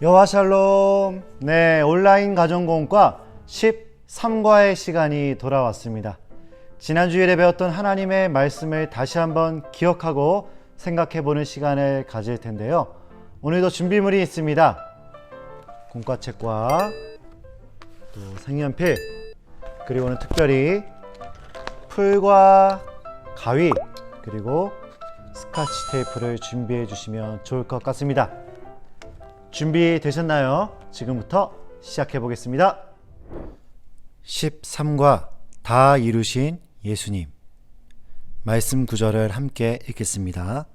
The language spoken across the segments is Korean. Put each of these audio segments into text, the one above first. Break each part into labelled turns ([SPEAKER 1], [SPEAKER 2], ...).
[SPEAKER 1] 여와 샬롬. 네, 온라인 가정공과 13과의 시간이 돌아왔습니다. 지난 주일에 배웠던 하나님의 말씀을 다시 한번 기억하고 생각해 보는 시간을 가질 텐데요. 오늘도 준비물이 있습니다. 공과책과 또 색연필 그리고는 특별히 풀과 가위 그리고 스카치 테이프를 준비해 주시면 좋을 것 같습니다. 준비되셨나요? 지금부터 시작해 보겠습니다. 13과 다 이루신 예수님. 말씀 구절을 함께 읽겠습니다.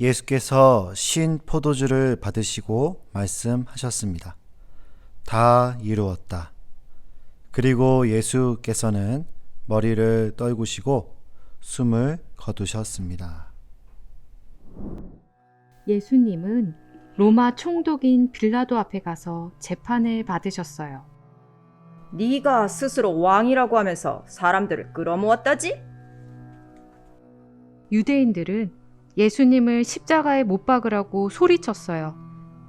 [SPEAKER 1] 예수께서 신 포도주를 받으시고 말씀하셨습니다. 다 이루었다. 그리고 예수께서는 머리를 떨구시고 숨을 거두셨습니다.
[SPEAKER 2] 예수님은 로마 총독인 빌라도 앞에 가서 재판을 받으셨어요.
[SPEAKER 3] 네가 스스로 왕이라고 하면서 사람들을 끌어모았다지?
[SPEAKER 2] 유대인들은 예수님을 십자가에 못 박으라고 소리쳤어요.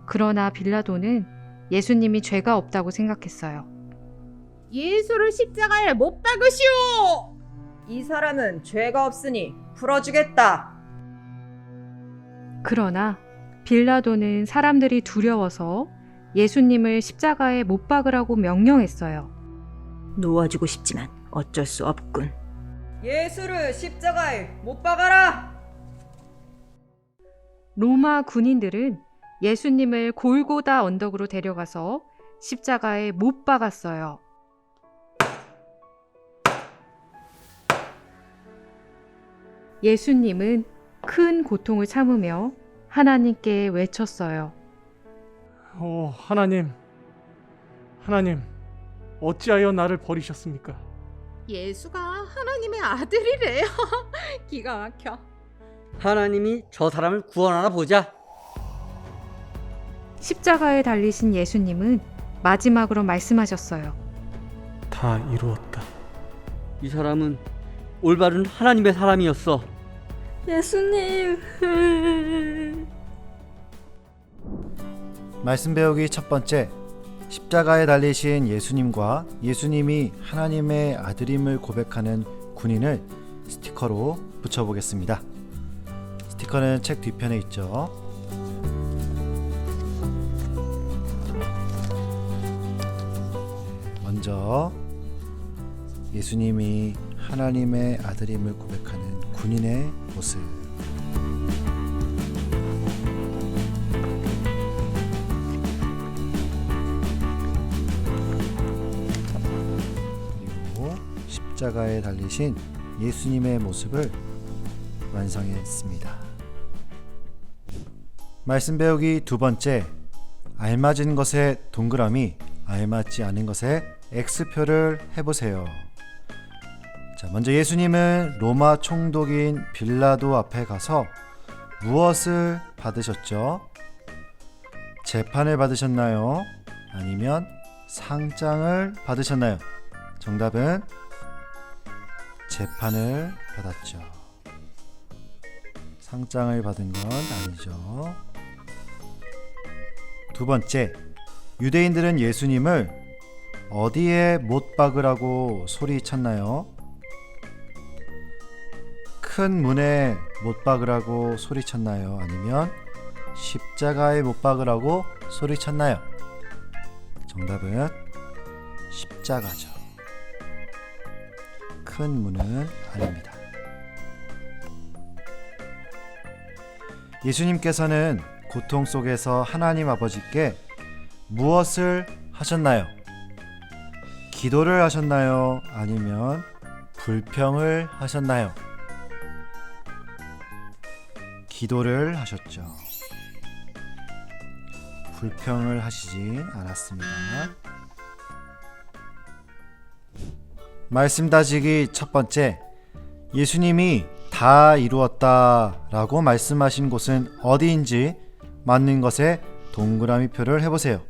[SPEAKER 2] 그러나 빌라도는 예수님이 죄가 없다고 생각했어요.
[SPEAKER 4] 예수를 십자가에 못 박으시오!
[SPEAKER 3] 이 사람은 죄가 없으니 풀어주겠다.
[SPEAKER 2] 그러나 빌라도는 사람들이 두려워서 예수님을 십자가에 못 박으라고 명령했어요.
[SPEAKER 5] 놓아주고 싶지만 어쩔 수 없군.
[SPEAKER 3] 예수를 십자가에 못 박아라.
[SPEAKER 2] 로마 군인들은 예수님을 골고다 언덕으로 데려가서 십자가에 못 박았어요. 예수님은 큰 고통을 참으며 하나님께 외쳤어요.
[SPEAKER 6] 오 하나님 하나님 어찌하여 나를 버리셨습니까?
[SPEAKER 4] 예수가 하나님의 아들이래요. 기가 막혀.
[SPEAKER 7] 하나님이 저 사람을 구원하나 보자.
[SPEAKER 2] 십자가에 달리신 예수님은 마지막으로 말씀하셨어요.
[SPEAKER 6] 다 이루었다.
[SPEAKER 7] 이 사람은 올바른 하나님의 사람이었어.
[SPEAKER 5] 예수님.
[SPEAKER 1] 말씀 배우기 첫 번째. 십자가에 달리신 예수님과 예수님이 하나님의 아들임을 고백하는 군인을 스티커로 붙여보겠습니다. 스티커는 책 뒤편에 있죠. 먼저 예수님이 하나님의 아들임을 고백하는 군인의 모습. 그리고 십자가에 달리신 예수님의 모습을 완성했습니다. 말씀 배우기 두 번째. 알맞은 것에 동그라미, 알맞지 않은 것에 X표를 해보세요. 자, 먼저 예수님은 로마 총독인 빌라도 앞에 가서 무엇을 받으셨죠? 재판을 받으셨나요? 아니면 상장을 받으셨나요? 정답은 재판을 받았죠. 상장을 받은 건 아니죠. 두 번째, 유대인들은 예수님을 어디에 못 박으라고 소리쳤나요? 큰 문에 못 박으라고 소리쳤나요? 아니면 십자가에 못 박으라고 소리쳤나요? 정답은 십자가죠. 큰 문은 아닙니다. 예수님께서는 고통 속에서 하나님 아버지께 무엇을 하셨나요? 기도를 하셨나요? 아니면 불평을 하셨나요? 기도를 하셨죠. 불평을 하시진 않았습니다. 말씀 다지기 첫 번째. 예수님이 다 이루었다 라고 말씀하신 곳은 어디인지 맞는 것에 동그라미 표를 해보세요.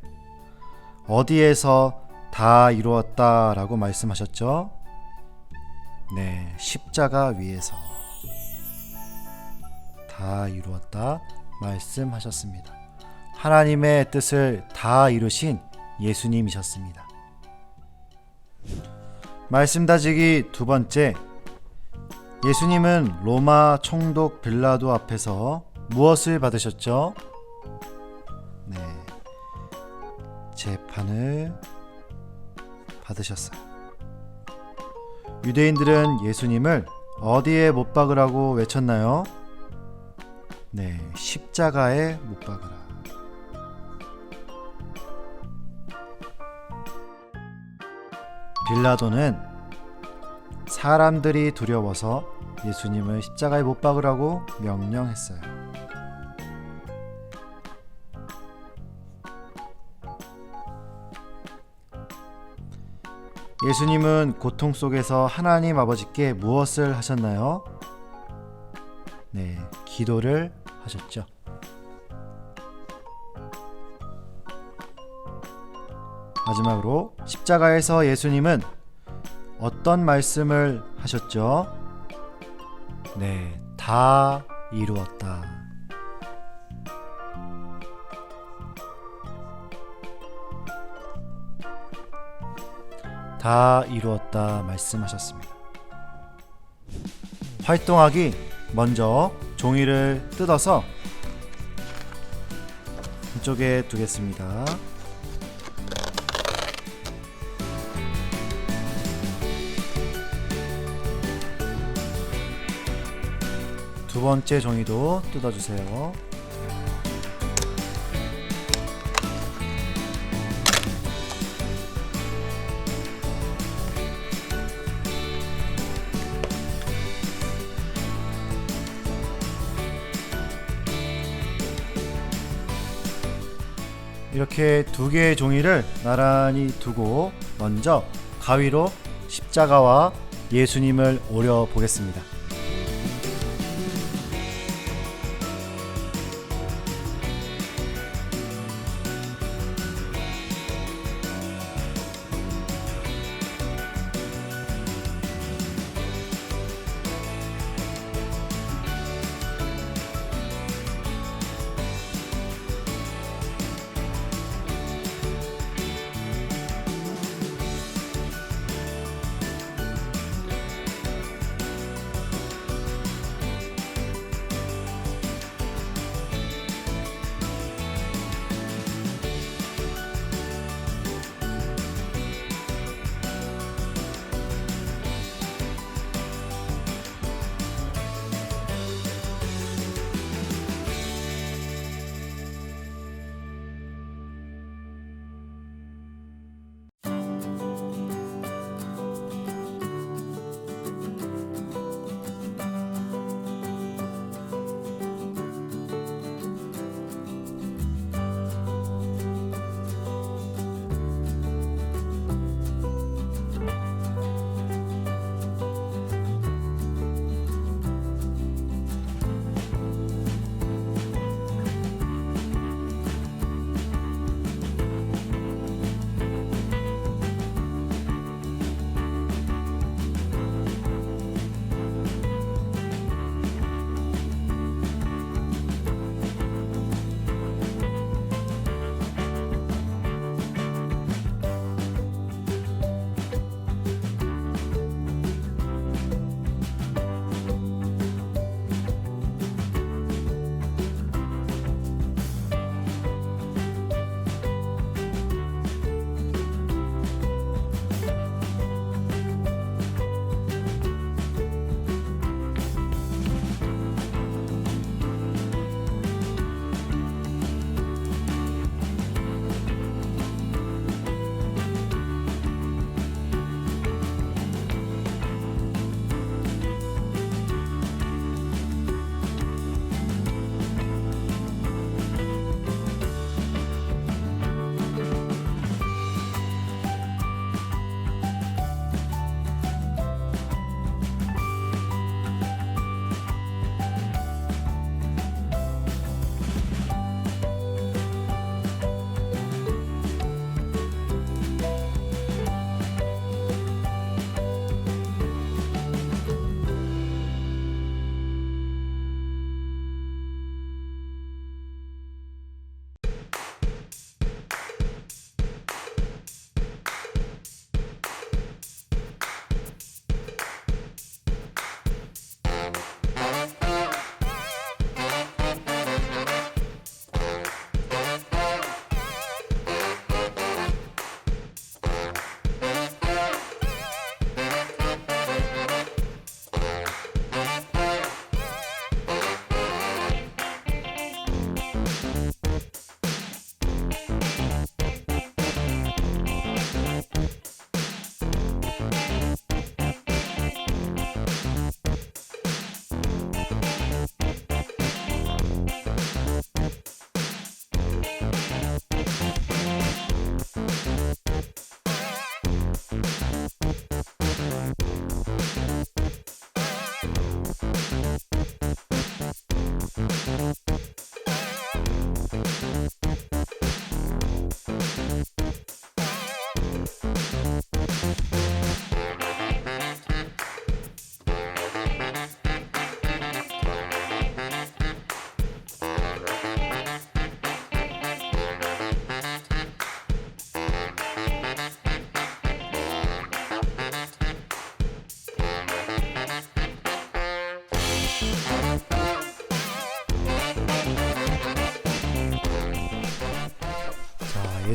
[SPEAKER 1] 어디에서 다 이루었다 라고 말씀하셨죠? 네, 십자가 위에서 다 이루었다 말씀하셨습니다. 하나님의 뜻을 다 이루신 예수님이셨습니다. 말씀 다지기 두 번째. 예수님은 로마 총독 빌라도 앞에서 무엇을 받으셨죠? 네. 재판을 받으셨어요. 유대인들은 예수님을 어디에 못 박으라고 외쳤나요? 네, 십자가에 못 박으라. 빌라도는 사람들이 두려워서 예수님을 십자가에 못 박으라고 명령했어요. 예수님은 고통 속에서 하나님 아버지께 무엇을 하셨나요? 네, 기도를 하셨죠. 마지막으로 십자가에서 예수님은 어떤 말씀을 하셨죠? 네, 다 이루었다. 다 이루었다 말씀하셨습니다. 활동하기 먼저 종이를 뜯어서 이쪽에 두겠습니다. 두 번째 종이도 뜯어주세요. 이렇게 두 개의 종이를 나란히 두고 먼저 가위로 십자가와 예수님을 오려 보겠습니다.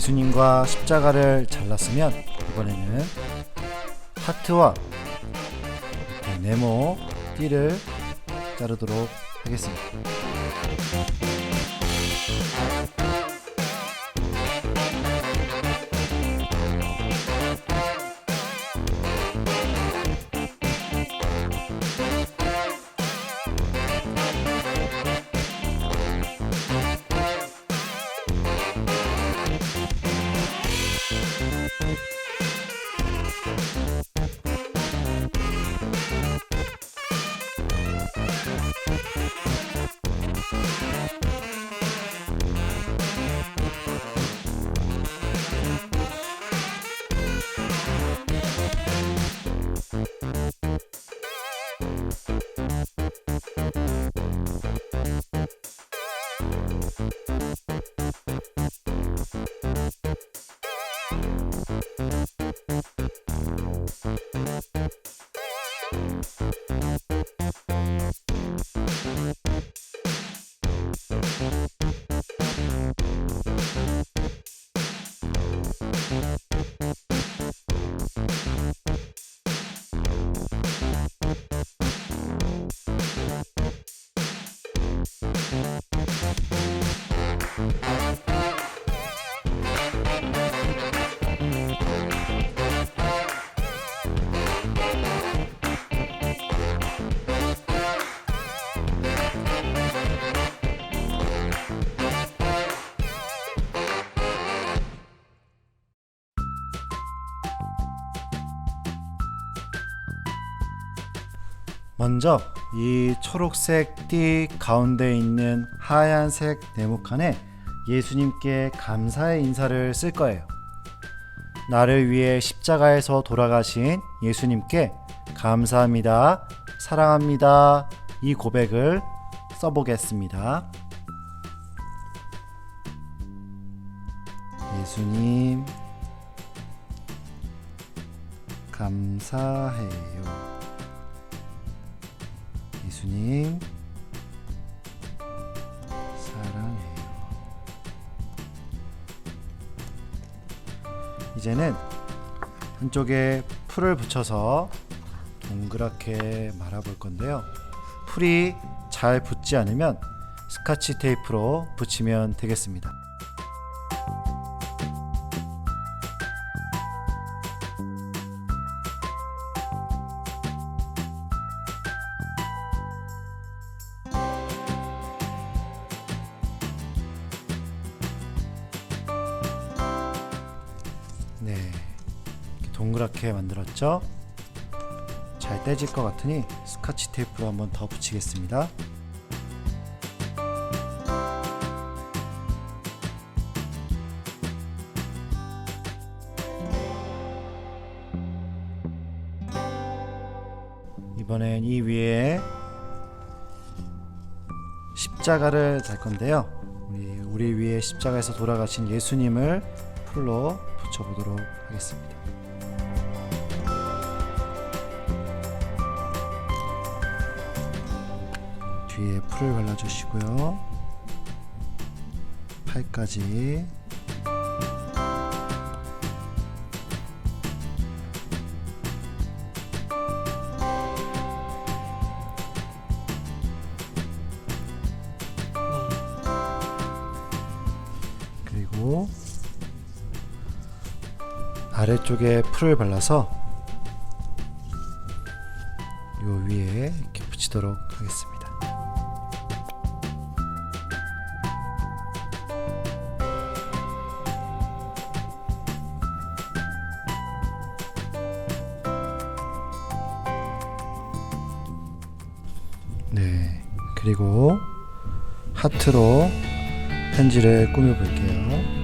[SPEAKER 1] 예수님과 십자가를 잘랐으면 이번에는 하트와 네모 띠를 자르도록 하겠습니다. 먼저 이 초록색 띠 가운데 있는 하얀색 네모칸에 예수님께 감사의 인사를 쓸 거예요. 나를 위해 십자가에서 돌아가신 예수님께 감사합니다. 사랑합니다. 이 고백을 써보겠습니다. 예수님, 감사해요. 예수님 이제는 한쪽에 풀을 붙여서 동그랗게 말아 볼 건데요. 풀이 잘 붙지 않으면 스카치 테이프로 붙이면 되겠습니다. 네, 동그랗게 만들었죠? 잘 떼질 것 같으니 스카치 테이프로 한번 더 붙이겠습니다. 이번엔 이 위에 십자가를 달 건데요. 우리 위에 십자가에서 돌아가신 예수님을 풀로 붙여보도록 하겠습니다. 뒤에 풀을 발라주시고요. 팔까지 아래쪽에 풀을 발라서 요 위에 이렇게 붙이도록 하겠습니다. 네, 그리고 하트로 편지를 꾸며 볼게요.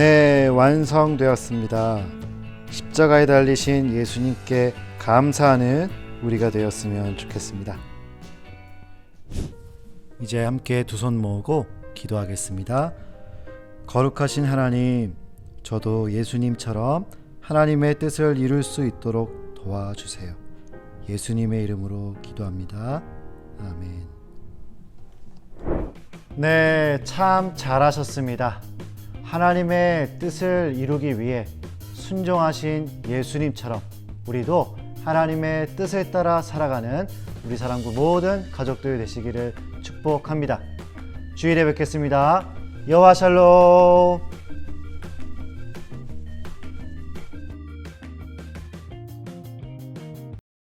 [SPEAKER 1] 네, 완성되었습니다. 십자가에 달리신 예수님께 감사하는 우리가 되었으면 좋겠습니다. 이제 함께 두 손 모으고 기도하겠습니다. 거룩하신 하나님, 저도 예수님처럼 하나님의 뜻을 이룰 수 있도록 도와주세요. 예수님의 이름으로 기도합니다. 아멘. 네, 참 잘하셨습니다. 하나님의 뜻을 이루기 위해 순종하신 예수님처럼 우리도 하나님의 뜻에 따라 살아가는 우리 사랑구 모든 가족들 되시기를 축복합니다. 주일에 뵙겠습니다. 여와 샬롬.